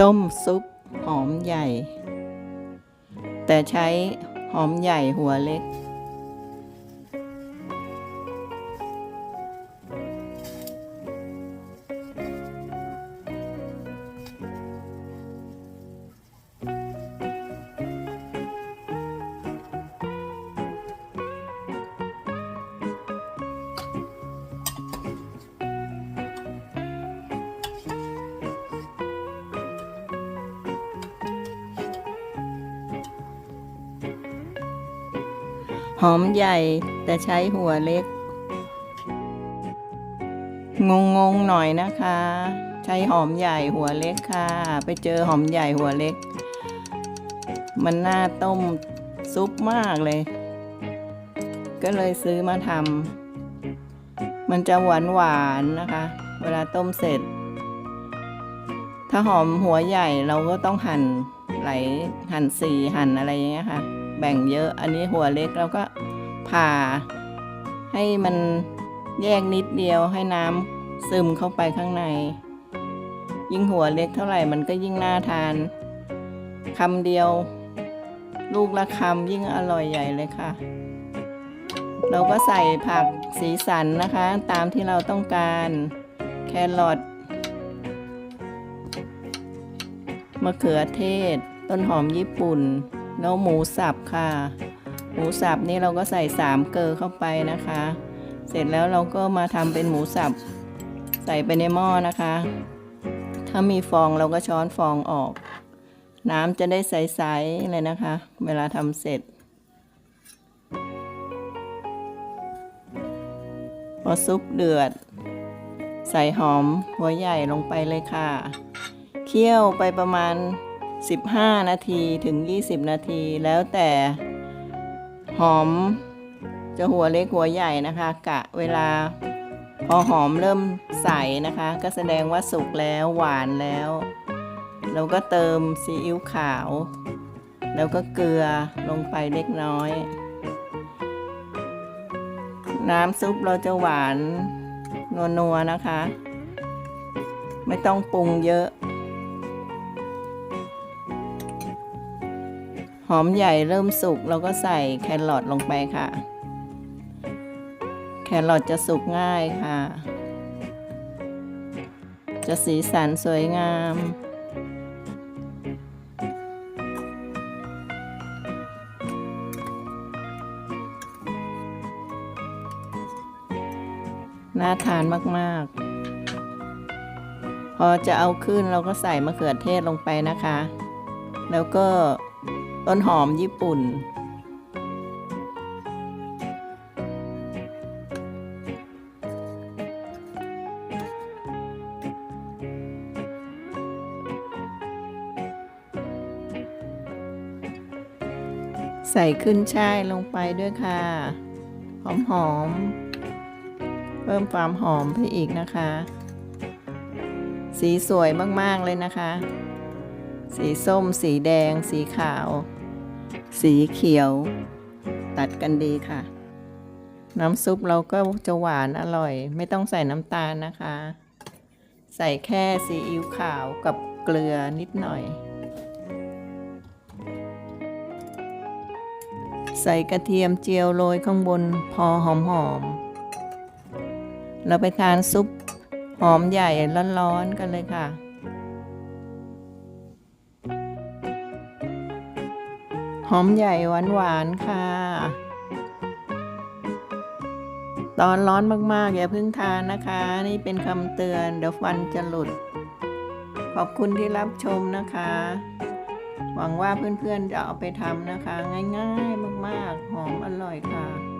ต้มซุปหอมใหญ่ แต่ใช้หอมใหญ่หัวเล็ก หอมใหญ่แต่ใช้หัวเล็ก งงงๆหน่อยนะคะ ใช้หอมใหญ่หัวเล็กค่ะ ไปเจอหอมใหญ่หัวเล็ก มันน่าต้มซุปมากเลย ก็เลยซื้อมาทำมันจะหวานหวานนะคะ เวลาต้มเสร็จ ถ้าหอมหัวใหญ่เราก็ต้องหั่นไหลหั่นสี่หั่นอะไรอย่างเงี้ยค่ะ แบ่งเยอะ อันนี้หัวเล็กเราก็ผ่าให้มันแยกนิดเดียวให้น้ำซึมเข้าไปข้างใน ยิ่งหัวเล็กเท่าไหร่มันก็ยิ่งน่าทานคำเดียว ลูกละคำยิ่งอร่อยใหญ่เลยค่ะ เราก็ใส่ผักสีสันนะคะ ตามที่เราต้องการแครอทมะเขือเทศ ต้นหอมญี่ปุ่น แล้วหมูสับค่ะ หมูสับนี่เราก็ใส่สามเกลือเข้าไปนะคะ เสร็จแล้วเราก็มาทำเป็นหมูสับ ใส่ไปในหม้อนะคะ ถ้ามีฟองเราก็ช้อนฟองออก น้ำจะได้ใสๆเลยนะคะ เวลาทำเสร็จ พอซุปเดือด ใส่หอมหัวใหญ่ลงไปเลยค่ะ เคี่ยวไปประมาณ 15 นาทีถึง 20 นาที แล้วแต่หอมจะหัวเล็กหัวใหญ่นะคะ กะเวลาพอหอมเริ่มใสนะคะ ก็แสดงว่าสุกแล้วหวานแล้ว เราก็เติมซีอิ๊วขาว แล้วก็เกลือลงไปเล็กน้อย น้ำซุปเราจะหวานนัวๆนะคะ ไม่ต้องปรุงเยอะ หอมใหญ่เริ่มสุกเราก็ใส่แครอทลงไปค่ะ แครอทจะสุกง่ายค่ะ จะสีสันสวยงาม น่าทานมากๆพอจะเอาขึ้นเราก็ใส่มะเขือเทศลงไปนะคะ แล้วก็ ต้นหอมญี่ปุ่น ใส่ขึ้นช่ายลงไปด้วยค่ะ หอมหอมๆเพิ่มความหอมไปอีกนะคะ สีสวยมาก ๆ เลยนะคะ สีส้ม สีแดง สีขาว สีเขียว ตัดกันดีค่ะ น้ำซุปเราก็จะหวานอร่อย ไม่ต้องใส่น้ำตาลนะคะ ใส่แค่ซีอิ๊วขาวกับเกลือนิดหน่อย ใส่กระเทียมเจียวโรยข้างบนพอหอมๆเราไปทานซุปหอมใหญ่ร้อนๆกันเลยค่ะ หอมใหญ่หวานๆค่ะ ตอนร้อนมากๆ อย่าเพิ่งทานนะคะ นี่เป็นคำเตือนเดี๋ยวฟันจะหลุด ขอบคุณที่รับชมนะคะ หวังว่าเพื่อนๆจะเอาไปทำนะคะ ง่ายๆมากๆ หอมอร่อยค่ะ